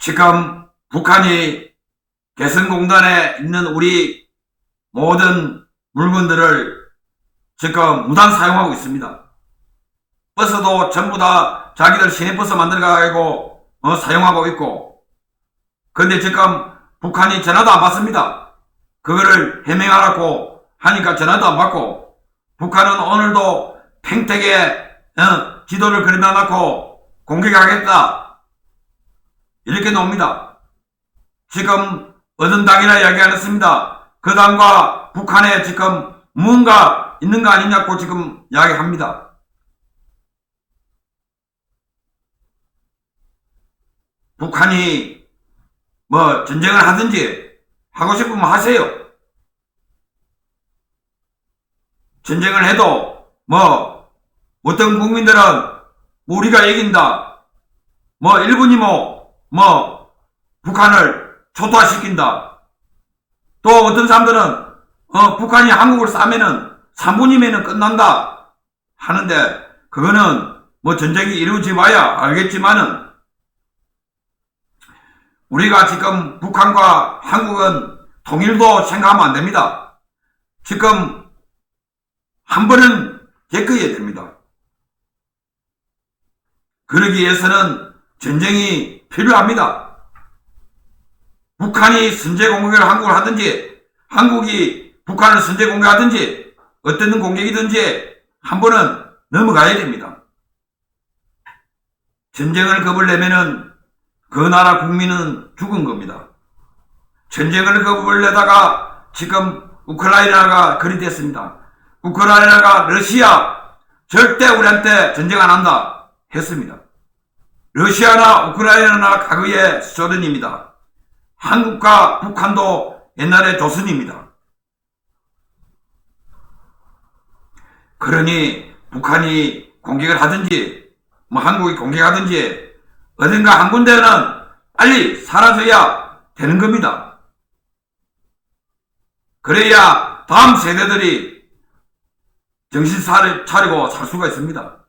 지금 북한이 개성공단에 있는 우리 모든 물건들을 지금 무단 사용하고 있습니다. 버스도 전부 다 자기들 시내버스 만들어가지고 어, 사용하고 있고 근데 지금 북한이 전화도 안 받습니다. 그거를 해명하라고 하니까 전화도 안 받고 북한은 오늘도 팽택에 어, 지도를 그려놔 놓고 공격하겠다 이렇게 나옵니다. 지금 어떤 당이나 이야기 안 했습니다. 그 당과 북한에 지금 뭔가 있는 거 아니냐고 지금 이야기합니다. 북한이 뭐 전쟁을 하든지 하고 싶으면 하세요. 전쟁을 해도 뭐 어떤 국민들은 우리가 이긴다. 뭐 일본이 뭐, 뭐 북한을 초토화시킨다. 또 어떤 사람들은 어, 북한이 한국을 싸면은 3분이면은 끝난다 하는데 그거는 뭐 전쟁이 이루어지 봐야 알겠지만은 우리가 지금 북한과 한국은 통일도 생각하면 안 됩니다. 지금 한 번은 겪어야 됩니다. 그러기 위해서는 전쟁이 필요합니다. 북한이 선제 공격을 한국을 하든지 한국이 북한을 선제 공격하든지 어떤 공격이든지 한 번은 넘어가야 됩니다. 전쟁을 겁을 내면은 그 나라 국민은 죽은 겁니다. 전쟁을 겁을 내다가 지금 우크라이나가 그리 됐습니다. 우크라이나가 러시아 절대 우리한테 전쟁 안 한다 했습니다. 러시아나 우크라이나나 과거의 소련입니다. 한국과 북한도 옛날에 조선입니다. 그러니 북한이 공격을 하든지 뭐 한국이 공격하든지 어딘가 한 군데는 빨리 사라져야 되는 겁니다. 그래야 다음 세대들이 정신 차리고 살 수가 있습니다.